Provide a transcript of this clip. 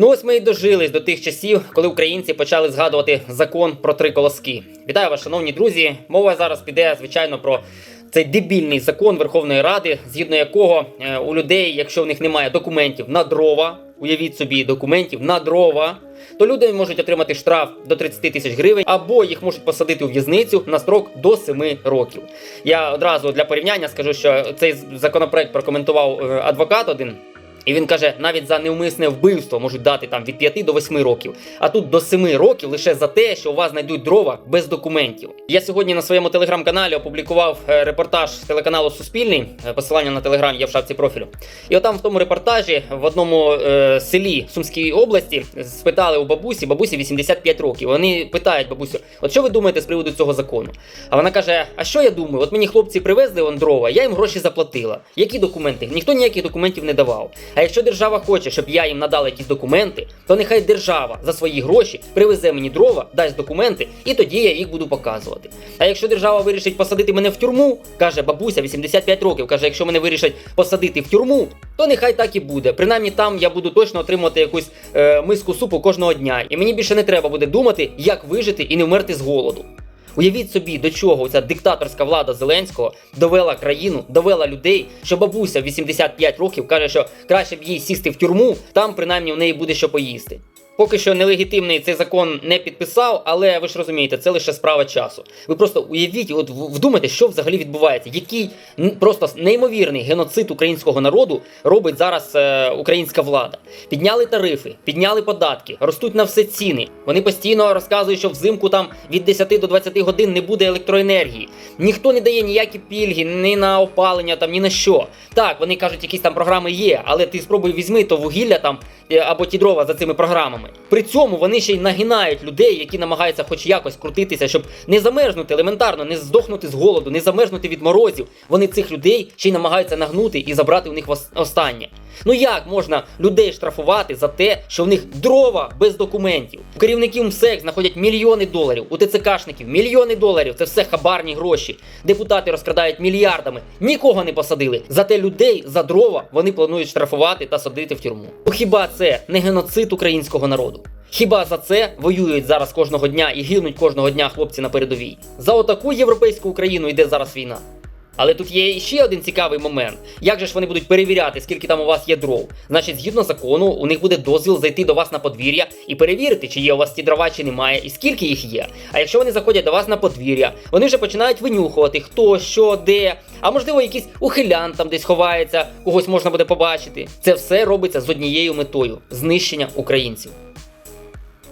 Ну ось ми і дожились до тих часів, коли українці почали згадувати закон про три колоски. Вітаю вас, шановні друзі. Мова зараз піде, звичайно, про цей дебільний закон Верховної Ради, згідно якого е, у людей, якщо в них немає документів на дрова, уявіть собі документів на дрова. То люди можуть отримати штраф до 30 тисяч гривень, або їх можуть посадити у в'язницю на строк до 7 років. Я одразу для порівняння скажу, що цей законопроект прокоментував е, адвокат один. І він каже, навіть за невмисне вбивство можуть дати там від 5 до 8 років, а тут до 7 років лише за те, що у вас знайдуть дрова без документів. Я сьогодні на своєму телеграм-каналі опублікував е, репортаж телеканалу Суспільний. Е, Посилання на телеграм є в шапці профілю. І отам в тому репортажі в одному е, селі Сумської області спитали у бабусі, бабусі 85 років. Вони питають бабусю, от що ви думаєте з приводу цього закону? А вона каже: А що я думаю? От мені хлопці привезли он дрова, я їм гроші заплатила. Які документи? Ніхто ніяких документів не давав. А якщо держава хоче, щоб я їм надала якісь документи, то нехай держава за свої гроші привезе мені дрова, дасть документи, і тоді я їх буду показувати. А якщо держава вирішить посадити мене в тюрму, каже бабуся 85 років, каже, якщо мене вирішать посадити в тюрму, то нехай так і буде. Принаймні там я буду точно отримувати якусь е, миску супу кожного дня. І мені більше не треба буде думати, як вижити і не вмерти з голоду. Уявіть собі, до чого ця диктаторська влада Зеленського довела країну, довела людей, що бабуся в 85 років каже, що краще б їй сісти в тюрму, там принаймні в неї буде що поїсти. Поки що нелегітимний цей закон не підписав, але ви ж розумієте, це лише справа часу. Ви просто уявіть, от вдумайте, що взагалі відбувається, який просто неймовірний геноцид українського народу робить зараз е, українська влада. Підняли тарифи, підняли податки, ростуть на все ціни. Вони постійно розказують, що взимку там від 10 до 20 годин не буде електроенергії. Ніхто не дає ніякі пільги, ні на опалення, там ні на що. Так, вони кажуть, якісь там програми є, але ти спробуй візьми то вугілля там е, або ті дрова за цими програмами. При цьому вони ще й нагинають людей, які намагаються хоч якось крутитися, щоб не замерзнути елементарно, не здохнути з голоду, не замерзнути від морозів. Вони цих людей ще й намагаються нагнути і забрати у них останнє. Ну як можна людей штрафувати за те, що в них дрова без документів? У керівників МСЕК знаходять мільйони доларів, у ТЦКшників мільйони доларів. Це все хабарні гроші. Депутати розкрадають мільярдами. Нікого не посадили. Зате людей за дрова вони планують штрафувати та садити в тюрму. Ну хіба це не геноцид українського народу? Хіба за це воюють зараз кожного дня і гинуть кожного дня хлопці на передовій? За отаку європейську Україну йде зараз війна. Але тут є ще один цікавий момент. Як же ж вони будуть перевіряти, скільки там у вас є дров? Значить, згідно закону, у них буде дозвіл зайти до вас на подвір'я і перевірити, чи є у вас ті дрова, чи немає, і скільки їх є. А якщо вони заходять до вас на подвір'я, вони вже починають винюхувати, хто, що, де. А можливо, якийсь ухилян там десь ховається, когось можна буде побачити. Це все робиться з однією метою знищення українців.